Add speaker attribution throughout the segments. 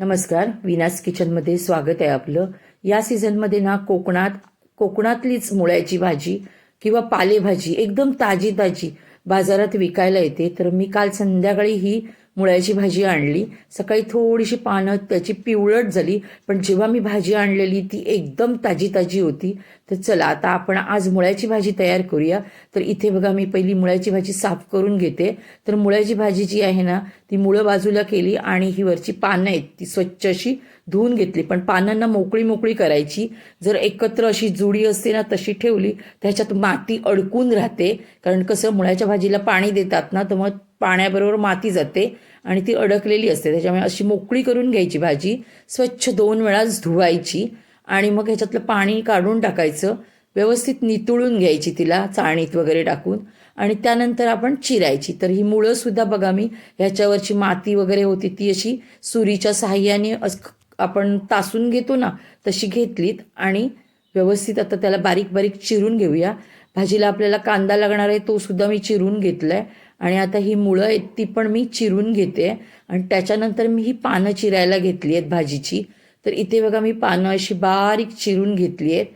Speaker 1: नमस्कार. विनास किचनमध्ये स्वागत आहे आपलं. या सीझनमध्ये ना कोकणात कोकणातलीच मुळ्याची भाजी किंवा पालेभाजी एकदम ताजी ताजी बाजारात विकायला येते. तर मी काल संध्याकाळी ही मुळ्याची भाजी आणली. सकाळी थोडीशी पानं त्याची पिवळट झाली. पण जेव्हा मी भाजी आणलेली ती एकदम ताजी ताजी होती. तर चला आता आपण आज मुळ्याची भाजी तयार करूया. तर इथे बघा मी पहिली मुळ्याची भाजी साफ करून घेते. तर मुळ्याची भाजी जी आहे ना ती मुळं बाजूला केली आणि ही वरची पानं आहेत ती स्वच्छ अशी धुवून घेतली. पण पानांना मोकळी मोकळी करायची. जर एकत्र अशी जुडी असते ना तशी ठेवली त्याच्यात माती अडकून राहते. कारण कसं मुळ्याच्या भाजीला पाणी देतात ना तर मग पाण्याबरोबर माती जाते आणि ती अडकलेली असते. त्याच्यामुळे अशी मोकळी करून घ्यायची भाजी स्वच्छ दोन वेळाच धुवायची आणि मग ह्याच्यातलं पाणी काढून टाकायचं. व्यवस्थित नितळून घ्यायची तिला चाळणीत वगैरे टाकून. आणि त्यानंतर आपण चिरायची. तर ही मुळंसुद्धा बघा मी ह्याच्यावरची माती वगैरे होती ती अशी सुरीच्या सहाय्याने अस आपण तासून घेतो ना तशी घेतलीत. आणि व्यवस्थित आता त्याला बारीक बारीक चिरून घेऊया. भाजीला आपल्याला कांदा लागणार आहे तो सुद्धा मी चिरून घेतला आहे आणि आता ही मुळं आहेत ती पण मी चिरून घेते. आणि त्याच्यानंतर मी ही पानं चिरायला घेतली आहेत भाजीची. तर इथे बघा मी पानं अशी बारीक चिरून घेतली आहेत.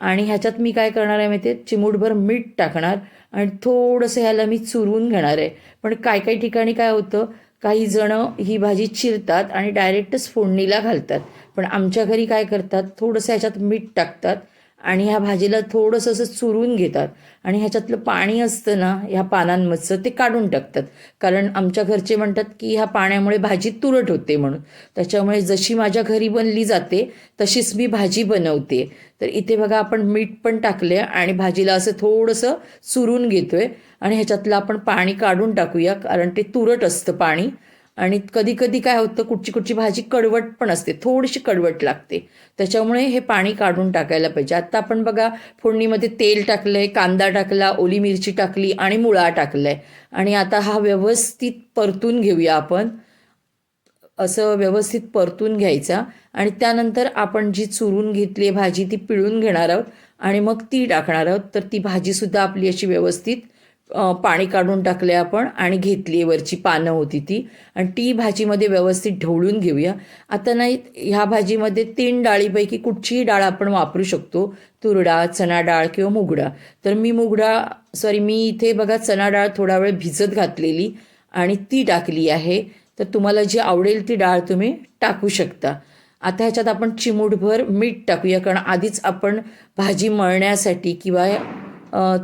Speaker 1: आणि ह्याच्यात मी काय करणार आहे माहिती आहे चिमूटभर मीठ टाकणार आणि थोडंसं ह्याला मी चुरून घेणार आहे. पण काय काही ठिकाणी काय होतं काही जणं ही भाजी चिरतात आणि डायरेक्टच फोडणीला घालतात. पण आमच्या घरी काय करतात थोडंसं ह्याच्यात मीठ टाकतात. आणि ह्या भाजीला थोडंसं असं चुरून घेतात. आणि ह्याच्यातलं पाणी असतं ना ह्या पानांमधचं ते काढून टाकतात. कारण आमच्या घरचे म्हणतात की ह्या पाण्यामुळे भाजी तुरट होते म्हणून. त्याच्यामुळे जशी माझ्या घरी बनली जाते तशीच मी भाजी बनवते. तर इथे बघा आपण मीठ पण टाकले आणि भाजीला असं थोडंसं चुरून घेतोय. आणि ह्याच्यातलं आपण पाणी काढून टाकूया कारण ते तुरट असतं पाणी. आणि कधी कधी काय होतं कुठची कुठची भाजी कडवट पण असते थोडीशी कडवट लागते. त्याच्यामुळे हे पाणी काढून टाकायला पाहिजे. आत्ता आपण बघा फोडणीमध्ये तेल टाकलं आहे कांदा टाकला ओली मिरची टाकली आणि मुळा टाकला आहे आणि आता हा व्यवस्थित परतून घेऊया आपण. असं व्यवस्थित परतून घ्यायचा आणि त्यानंतर आपण जी चुरून घेतली आहे भाजी ती पिळून घेणार आहोत आणि मग ती टाकणार आहोत. तर ती भाजीसुद्धा आपली अशी व्यवस्थित पाणी काढून टाकले आपण आणि घेतली वरची पानं होती ती. आणि ती भाजीमध्ये व्यवस्थित ढवळून घेऊया. आता नाही ह्या भाजीमध्ये तीन डाळीपैकी कुठचीही डाळ आपण वापरू शकतो. तूर डाळ चणा डाळ किंवा मूग डाळ तर मी मूग डाळ सॉरी मी इथे बघा चणा डाळ थोडा वेळ भिजत घातलेली आणि ती टाकली आहे. तर तुम्हाला जी आवडेल ती डाळ तुम्ही टाकू शकता. आता ह्याच्यात आपण चिमूटभर मीठ टाकूया कारण आधीच आपण भाजी मळण्यासाठी किंवा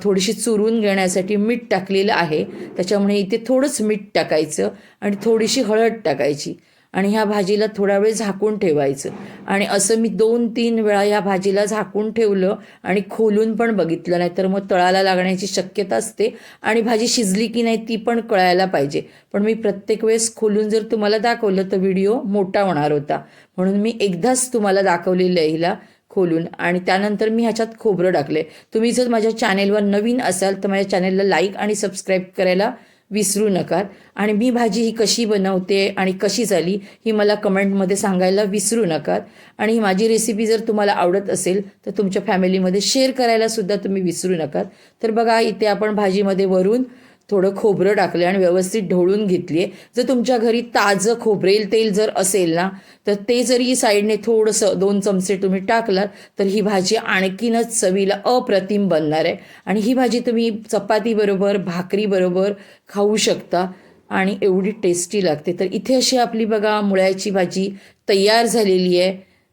Speaker 1: थोडीशी चुरून घेण्यासाठी मीठ टाकलेलं आहे. त्याच्यामुळे इथे थोडंच मीठ टाकायचं आणि थोडीशी हळद टाकायची आणि ह्या भाजीला थोडा वेळ झाकून ठेवायचं. आणि असं मी दोन तीन वेळा ह्या भाजीला झाकून ठेवलं आणि खोलून पण बघितलं नाही तर मग तळाला लागण्याची शक्यता असते आणि भाजी शिजली की नाही ती पण कळायला पाहिजे. पण मी प्रत्येक वेळेस खोलून जर तुम्हाला दाखवलं तर व्हिडिओ मोठा होणार होता. म्हणून मी एकदाच तुम्हाला दाखवलेलं हिला. खोलून आणि त्यानंतर मी ह्याच्यात खोबरं टाकले. तुम्ही जर माझ्या चॅनेलवर नवीन असाल तर माझ्या चॅनेलला लाईक आणि सबस्क्राईब करायला विसरू नका. आणि मी भाजी ही कशी बनवते आणि कशी झाली ही मला कमेंटमध्ये सांगायला विसरू नका. आणि ही माझी रेसिपी जर तुम्हाला आवडत असेल तर तुमच्या फॅमिलीमध्ये शेअर करायला सुद्धा तुम्ही विसरू नका. तर बघा इथे आपण भाजीमध्ये वरून थोडं खोबरं टाकलं आणि व्यवस्थित ढवळून घेतली आहे जर तुमच्या घरी ताजं खोबरेल तेल जर असेल ना तर ते जरी साईडने थोडंसं दोन चमचे तुम्ही टाकलात तर ही भाजी आणखीनच चवीला अप्रतिम बनणार आहे. आणि ही भाजी तुम्ही चपातीबरोबर भाकरीबरोबर खाऊ शकता आणि एवढी टेस्टी लागते. तर इथे अशी आपली बघा मुळ्याची भाजी तयार झालेली आहे.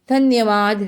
Speaker 1: धन्यवाद.